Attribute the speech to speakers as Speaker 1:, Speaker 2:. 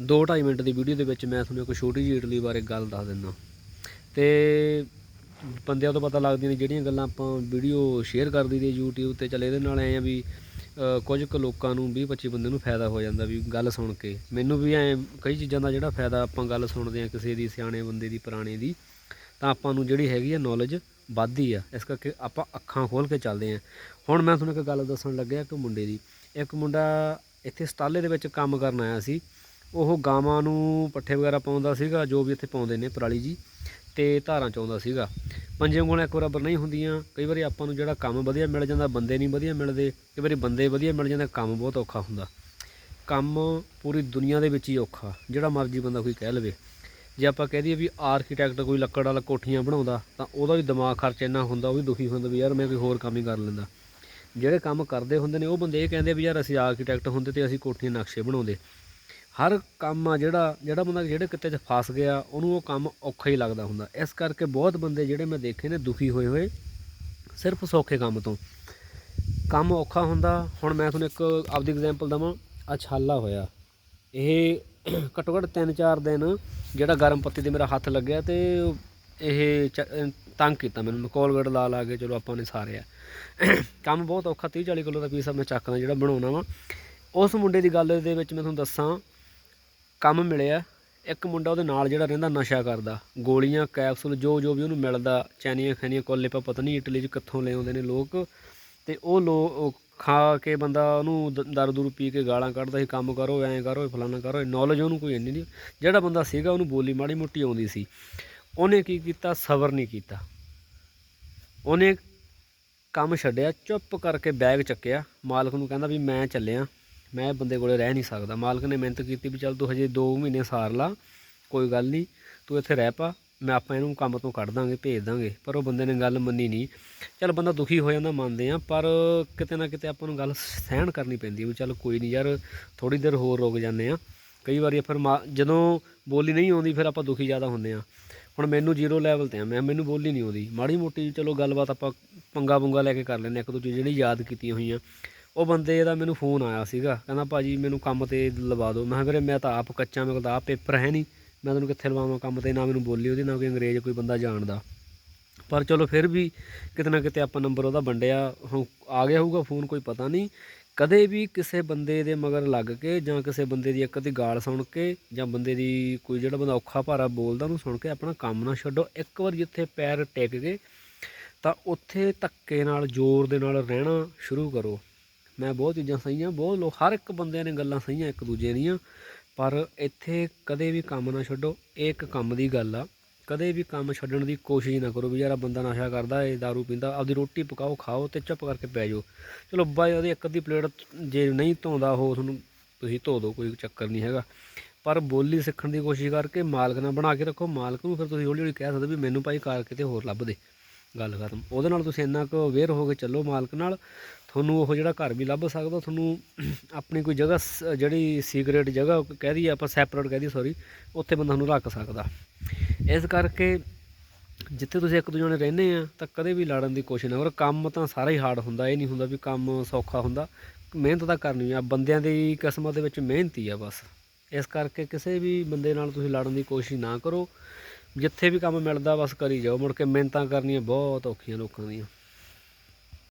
Speaker 1: 2.5 minute ਦੀ video ਦੇ ਵਿੱਚ ਮੈਂ ਤੁਹਾਨੂੰ ਇੱਕ ਛੋਟੀ ਜਿਹੀ ਇਟਲੀ ਬਾਰੇ ਗੱਲ ਦੱਸ ਦਿੰਦਾ। ਤੇ ਬੰਦਿਆਂ ਤੋਂ ਪਤਾ ਲੱਗਦੀਆਂ ਨੇ ਜਿਹੜੀਆਂ ਗੱਲਾਂ ਆਪਾਂ ਵੀਡੀਓ ਸ਼ੇਅਰ ਕਰ ਦਈਦੀ YouTube ਤੇ, ਚੱਲ ਇਹਦੇ ਨਾਲ ਐ ਆ ਵੀ ਕੁਝ ਕੁ ਲੋਕਾਂ ਨੂੰ 20 25 ਬੰਦੇ ਨੂੰ ਫਾਇਦਾ ਹੋ ਜਾਂਦਾ ਵੀ ਗੱਲ ਸੁਣ ਕੇ। ਮੈਨੂੰ ਵੀ ਐ ਕਈ ਚੀਜ਼ਾਂ ਦਾ ਜਿਹੜਾ ਫਾਇਦਾ ਆਪਾਂ ਗੱਲ ਸੁਣਦੇ ਆ ਕਿਸੇ ਦੀ, ਸਿਆਣੇ ਬੰਦੇ ਦੀ, ਪੁਰਾਣੇ ਦੀ, ਤਾਂ ਆਪਾਂ ਨੂੰ ਜਿਹੜੀ ਹੈਗੀ ਆ ਨੌਲੇਜ ਵੱਧਦੀ ਆ। ਇਸ ਕਰਕੇ ਆਪਾਂ ਅੱਖਾਂ ਖੋਲ ਕੇ ਚੱਲਦੇ ਆ ਹੁਣ ਮੈਂ ਤੁਹਾਨੂੰ ਇੱਕ ਗੱਲ ਦੱਸਣ ਲੱਗਿਆ ਕਿ ਮੁੰਡੇ ਦੀ। ਇੱਕ ਮੁੰਡਾ ਇੱਥੇ ਸਟਾਲੇ ਦੇ ਵਿੱਚ ਕੰਮ ਕਰਨ ਆਇਆ ਸੀ। ਉਹ ਗਾਵਾਂ ਨੂੰ ਪੱਠੇ ਵਗੈਰਾ ਪਾਉਂਦਾ ਸੀਗਾ, ਜੋ ਵੀ ਇੱਥੇ ਪਾਉਂਦੇ ਨੇ ਪਰਾਲੀ ਜੀ, ਤੇ ਧਾਰਾਂ ਚਾਉਂਦਾ ਸੀਗਾ। ਪੰਜੇ ਉਂਗਲਾਂ ਇੱਕ ਬਰਾਬਰ ਨਹੀਂ ਹੁੰਦੀਆਂ, ਕਈ ਵਾਰੀ ਆਪਾਂ ਨੂੰ ਜਿਹੜਾ ਕੰਮ ਵਧੀਆ ਮਿਲ ਜਾਂਦਾ, ਬੰਦੇ ਨਹੀਂ ਵਧੀਆ ਮਿਲਦੇ, ਕਈ ਵਾਰੀ ਬੰਦੇ ਵਧੀਆ ਮਿਲ ਜਾਂਦੇ, ਕੰਮ ਬਹੁਤ ਔਖਾ ਹੁੰਦਾ। ਕੰਮ ਪੂਰੀ ਦੁਨੀਆ ਦੇ ਵਿੱਚ ਹੀ ਔਖਾ, ਜਿਹੜਾ ਮਰਜ਼ੀ ਬੰਦਾ ਕੋਈ ਕਹਿ ਲਵੇ। ਜੇ ਆਪਾਂ ਕਹਿ ਦਈਏ ਵੀ ਆਰਕੀਟੈਕਟ ਕੋਈ ਲੱਕੜ ਵਾਲਾ ਕੋਠੀਆਂ ਬਣਾਉਂਦਾ, ਤਾਂ ਉਹਦਾ ਵੀ ਦਿਮਾਗ ਖਰਚ ਇੰਨਾ ਹੁੰਦਾ, ਉਹ ਵੀ ਦੁਖੀ ਹੁੰਦਾ ਵੀ ਯਾਰ ਮੈਂ ਕੋਈ ਹੋਰ ਕੰਮ ਹੀ ਕਰ ਲੈਂਦਾ। ਜਿਹੜੇ ਕੰਮ ਕਰਦੇ ਹੁੰਦੇ ਨੇ, ਉਹ ਬੰਦੇ ਇਹ ਕਹਿੰਦੇ ਵੀ ਯਾਰ ਅਸੀਂ ਆਰਕੀਟੈਕਟ ਹੁੰਦੇ ਤੇ ਅਸੀਂ ਕੋਠੀਆਂ ਨਕਸ਼ੇ ਬਣਾਉਂਦੇ। ਹਰ ਕੰਮ ਆ ਜਿਹੜਾ ਜਿਹੜਾ ਬੰਦਾ ਜਿਹੜੇ ਕਿਤੇ 'ਚ ਫਸ ਗਿਆ, ਉਹਨੂੰ ਉਹ ਕੰਮ ਔਖਾ ਹੀ ਲੱਗਦਾ ਹੁੰਦਾ। ਇਸ ਕਰਕੇ ਬਹੁਤ ਬੰਦੇ ਜਿਹੜੇ ਮੈਂ ਦੇਖੇ ਨੇ ਦੁਖੀ ਹੋਏ ਹੋਏ, ਸਿਰਫ ਸੌਖੇ ਕੰਮ ਤੋਂ। ਕੰਮ ਔਖਾ ਹੁੰਦਾ। ਹੁਣ ਮੈਂ ਤੁਹਾਨੂੰ ਇੱਕ ਆਪਦੀ ਐਗਜ਼ਾਮਪਲ ਦਵਾਂ। ਅਛਾਲਾ ਹੋਇਆ। ਇਹ ਘੱਟੋ ਘੱਟ 3-4 ਦਿਨ ਜਿਹੜਾ ਗਰਮ ਪੱਤੀ ਤੇ ਮੇਰਾ ਹੱਥ ਲੱਗਿਆ ਤੇ ਇਹ ਚ- ਤੰਗ ਕੀਤਾ ਮੈਨੂੰ। ਕੋਲਗੇਟ ਲਾ ਲਾ ਕੇ ਚਲੋ ਆਪਾਂ ਨੇ ਸਾਰਿਆ। ਕੰਮ ਬਹੁਤ ਔਖਾ। 30-40 ਕਿਲੋ ਦਾ ਪੀਸ ਆ, ਮੈਂ ਚੱਕਦਾ ਜਿਹੜਾ ਬਣਾਉਣਾ ਵਾ। ਉਸ ਮੁੰਡੇ ਦੀ ਗੱਲ ਦੇ ਵਿੱਚ ਮੈਂ ਤੁਹਾਨੂੰ ਦੱਸਾਂ ਕੰਮ ਮਿਲਿਆ। ਇੱਕ ਮੁੰਡਾ ਉਹਦੇ ਨਾਲ ਜਿਹੜਾ ਰਹਿੰਦਾ ਨਸ਼ਾ ਕਰਦਾ। ਗੋਲੀਆਂ, ਕੈਪਸੂਲ, ਜੋ ਜੋ ਵੀ ਉਹਨੂੰ ਮਿਲਦਾ, ਚੈਨੀਆਂ ਖੈਨੀਆਂ, ਕੋਲੇ ਪਾ ਪਤਾ ਨਹੀਂ ਇਟਲੀ 'ਚ ਕਿੱਥੋਂ ਲੈ ਆਉਂਦੇ ਨੇ ਲੋਕ। ਤੇ ਉਹ ਲੋ ਖਾ ਕੇ ਬੰਦਾ ਉਹਨੂੰ ਦ- ਦਾਰੂ ਦੂਰੂ ਪੀ ਕੇ ਗਾਲਾਂ ਕੱਢਦਾ ਸੀ, ਕੰਮ ਕਰੋ, ਐਂ ਕਰੋ ਫਲਾਣਾ ਕਰੋ ਨੌਲੇਜ ਉਹਨੂੰ ਕੋਈ ਇੰਨੀ ਨਹੀਂ। ਜਿਹੜਾ ਬੰਦਾ ਸੀਗਾ, ਉਹਨੂੰ ਬੋਲੀ ਮਾੜੀ ਮੋਟੀ ਆਉਂਦੀ ਸੀ। ਉਹਨੇ ਕੀ ਕੀਤਾ? ਸਬਰ ਨਹੀਂ ਕੀਤਾ। ਉਹਨੇ ਕੰਮ ਛੱਡਿਆ, ਚੁੱਪ ਕਰਕੇ ਬੈਗ ਚੱਕਿਆ। ਮਾਲਕ ਨੂੰ ਕਹਿੰਦਾ ਵੀ ਮੈਂ ਚੱਲਿਆ। ਮੈਂ ਬੰਦੇ ਕੋਲੇ ਰਹਿ ਨਹੀਂ ਸਕਦਾ। ਮਾਲਕ ਨੇ ਮਿਹਨਤ ਕੀਤੀ ਵੀ ਚੱਲ ਤੂੰ ਹਜੇ 2 ਮਹੀਨੇ ਸਾਰ ਲਾ, ਕੋਈ ਗੱਲ ਨਹੀਂ, ਤੂੰ ਇੱਥੇ ਰਹਿ ਪਾ, ਮੈਂ ਆਪਾਂ ਇਹਨੂੰ ਕੰਮ ਤੋਂ ਕੱਢ ਦਾਂਗੇ, ਭੇਜ ਦਾਂਗੇ। ਪਰ ਉਹ ਬੰਦੇ ਨੇ ਗੱਲ ਮੰਨੀ ਨਹੀਂ। ਚੱਲ ਬੰਦਾ ਦੁਖੀ ਹੋ ਜਾਂਦਾ, ਮੰਨਦੇ ਆ ਪਰ ਕਿਤੇ ਨਾ ਕਿਤੇ ਆਪਾਂ ਨੂੰ ਗੱਲ ਸਹਿਣ ਕਰਨੀ ਪੈਂਦੀ ਹੈ ਵੀ ਚੱਲ ਕੋਈ ਨਹੀਂ ਯਾਰ ਥੋੜੀ ਦੇਰ ਹੋਰ ਰੁਕ ਜਾਂਦੇ ਆ ਕਈ ਵਾਰੀ ਫਿਰ ਮਾ- ਜਦੋਂ ਬੋਲੀ ਨਹੀਂ ਆਉਂਦੀ, ਫਿਰ ਆਪਾਂ ਦੁਖੀ ਜ਼ਿਆਦਾ ਹੁੰਦੇ ਆ ਹੁਣ ਮੈਨੂੰ ਜ਼ੀਰੋ ਲੈਵਲ ਤੇ ਆ, ਮੈਂ, ਮੈਨੂੰ ਬੋਲੀ ਨਹੀਂ ਆਉਂਦੀ। ਮਾੜੀ ਮੋਟੀ ਚਲੋ ਗੱਲਬਾਤ ਆਪਾਂ ਪੰਗਾ ਪੁੰਗਾ ਲੈ ਕੇ ਕਰ ਲੈਂਦੇ ਹਾਂ ਇੱਕ ਦੂਜੇ ਜਿਹੜੀ ਯਾਦ ਕੀਤੀਆਂ ਹੋਈਆਂ। ਉਹ ਬੰਦੇ ਦਾ ਮੈਨੂੰ ਫੋਨ ਆਇਆ ਸੀਗਾ, ਕਹਿੰਦਾ ਭਾਜੀ ਮੈਨੂੰ ਕੰਮ ਤੇ ਲਵਾ ਦਿਓ। ਮੈਂ ਕਿਹਾ ਵੀਰੇ ਮੈਂ ਤਾਂ ਆਪ ਕੱਚਾ ਮੇਰੇ ਕੋਲ ਤਾਂ ਆਪ ਪੇਪਰ ਹੈ ਨਹੀਂ। ਮੈਂ ਤੈਨੂੰ ਕਿੱਥੇ ਲਵਾਵਾਂ ਕੰਮ ਤੇ, ਨਾ ਮੈਨੂੰ ਬੋਲੀ ਉਹਦੀ ਨਾ ਕੋਈ ਅੰਗਰੇਜ਼ ਕੋਈ ਬੰਦਾ ਜਾਣਦਾ। ਪਰ ਚਲੋ ਫਿਰ ਵੀ ਕਿਤੇ ਨਾ ਕਿਤੇ ਆਪਾਂ ਨੰਬਰ ਉਹਦਾ ਵੰਡਿਆ, ਹੁਣ ਆ ਗਿਆ ਹੋਊਗਾ ਫੋਨ, ਕੋਈ ਪਤਾ ਨਹੀਂ। ਕਦੇ ਵੀ ਕਿਸੇ ਬੰਦੇ ਦੇ ਮਗਰ ਲੱਗ ਕੇ ਜਾਂ ਕਿਸੇ ਬੰਦੇ ਦੀ ਇੱਕ ਅੱਧੀ ਗਾਲ ਸੁਣ ਕੇ ਜਾਂ ਬੰਦੇ ਦੀ ਕੋਈ ਜਿਹੜਾ ਬੰਦਾ ਔਖਾ ਭਾਰਾ ਬੋਲਦਾ, ਉਹਨੂੰ ਸੁਣ ਕੇ ਆਪਣਾ ਕੰਮ ਨਾ ਛੱਡੋ। ਇੱਕ ਵਾਰ ਜਿੱਥੇ ਪੈਰ ਟਿਕ ਗਏ, ਤਾਂ ਉੱਥੇ ਧੱਕੇ ਨਾਲ, ਜ਼ੋਰ ਦੇ ਨਾਲ ਰਹਿਣਾ ਸ਼ੁਰੂ ਕਰੋ। ਮੈਂ ਬਹੁਤ ਚੀਜ਼ਾਂ ਸਹੀਆਂ, ਬਹੁਤ ਲੋਕ, ਹਰ ਇੱਕ ਬੰਦੇ ਨੇ ਗੱਲਾਂ ਸਹੀਆਂ ਇੱਕ ਦੂਜੇ ਦੀਆਂ, ਪਰ ਇੱਥੇ ਕਦੇ ਵੀ ਕੰਮ ਨਾ ਛੱਡੋ, ਇਹ ਇੱਕ ਕੰਮ ਦੀ ਗੱਲ ਆ। ਕਦੇ ਵੀ ਕੰਮ ਛੱਡਣ ਦੀ ਕੋਸ਼ਿਸ਼ ਨਾ ਕਰੋ ਵੀ ਯਾਰ ਬੰਦਾ ਨਸ਼ਾ ਕਰਦਾ ਏ दारू ਪੀਂਦਾ, ਆਪਦੀ ਰੋਟੀ ਪਕਾਓ, ਖਾਓ ਤੇ ਚੁੱਪ ਕਰਕੇ ਪੈ ਜਾਓ। ਚਲੋ ਬਾਈ ਉਹਦੀ ਇੱਕ ਅੱਧੀ ਪਲੇਟ ਜੇ ਨਹੀਂ ਧੋਂਦਾ ਹੋ ਤੁਹਾਨੂੰ ਤੁਸੀਂ ਧੋ ਦਿਓ, ਕੋਈ ਚੱਕਰ ਨਹੀਂ ਹੈਗਾ। ਪਰ ਬੋਲੀ ਸਿੱਖਣ ਦੀ ਕੋਸ਼ਿਸ਼ ਕਰਕੇ ਮਾਲਕ ਨਾਲ ਬਣਾ ਕੇ ਰੱਖੋ, ਮਾਲਕ ਨੂੰ ਫਿਰ ਤੁਸੀਂ ਹੌਲੀ ਹੌਲੀ ਕਹਿ ਸਕਦੇ ਵੀ ਮੈਨੂੰ ਭਾਈ ਕਾਰ ਕਿਤੇ ਹੋਰ ਲੱਭ ਦੇ। ਗੱਲ ਖਤਮ। ਉਹਦੇ ਨਾਲ ਤੁਸੀਂ ਇੰਨਾ ਕੁ ਅਵੇਅਰ ਹੋ ਕੇ ਚੱਲੋ ਮਾਲਕ ਨਾਲ। ਤੁਹਾਨੂੰ ਉਹ ਜਿਹੜਾ ਘਰ ਵੀ ਲੱਭ ਸਕਦਾ, ਤੁਹਾਨੂੰ ਆਪਣੀ ਕੋਈ ਜਗ੍ਹਾ ਸ- ਜਿਹੜੀ ਸੀਕ੍ਰੇਟ ਜਗ੍ਹਾ ਕਹਿ ਦਈਏ, ਆਪਾਂ ਸੈਪਰੇਟ ਕਹਿ ਦਈਏ ਸੌਰੀ ਉੱਥੇ ਬੰਦਾ ਤੁਹਾਨੂੰ ਰੱਖ ਸਕਦਾ। ਇਸ ਕਰਕੇ ਜਿੱਥੇ ਤੁਸੀਂ ਇੱਕ ਦੂਜੇ ਨਾਲ ਰਹਿੰਦੇ ਆ, ਤਾਂ ਕਦੇ ਵੀ ਲੜਨ ਦੀ ਕੋਸ਼ਿਸ਼ ਨਾ ਕਰੋ। ਕੰਮ ਤਾਂ ਸਾਰਾ ਹੀ ਹਾਰਡ ਹੁੰਦਾ, ਇਹ ਨਹੀਂ ਹੁੰਦਾ ਵੀ ਕੰਮ ਸੌਖਾ ਹੁੰਦਾ। ਮਿਹਨਤ ਤਾਂ ਕਰਨੀ ਆ, ਬੰਦਿਆਂ ਦੀ ਕਿਸਮਤ ਦੇ ਵਿੱਚ ਮਿਹਨਤ ਹੀ ਆ ਬਸ। ਇਸ ਕਰਕੇ ਕਿਸੇ ਵੀ ਬੰਦੇ ਨਾਲ ਤੁਸੀਂ ਲੜਨ ਦੀ ਕੋਸ਼ਿਸ਼ ਨਾ ਕਰੋ। ਜਿੱਥੇ ਵੀ ਕੰਮ ਮਿਲਦਾ ਬਸ ਕਰੀ ਜਾਓ, ਮੁੜ ਕੇ ਮਿਹਨਤਾਂ ਕਰਨੀਆਂ ਬਹੁਤ ਔਖੀਆਂ ਲੋਕਾਂ ਦੀਆਂ।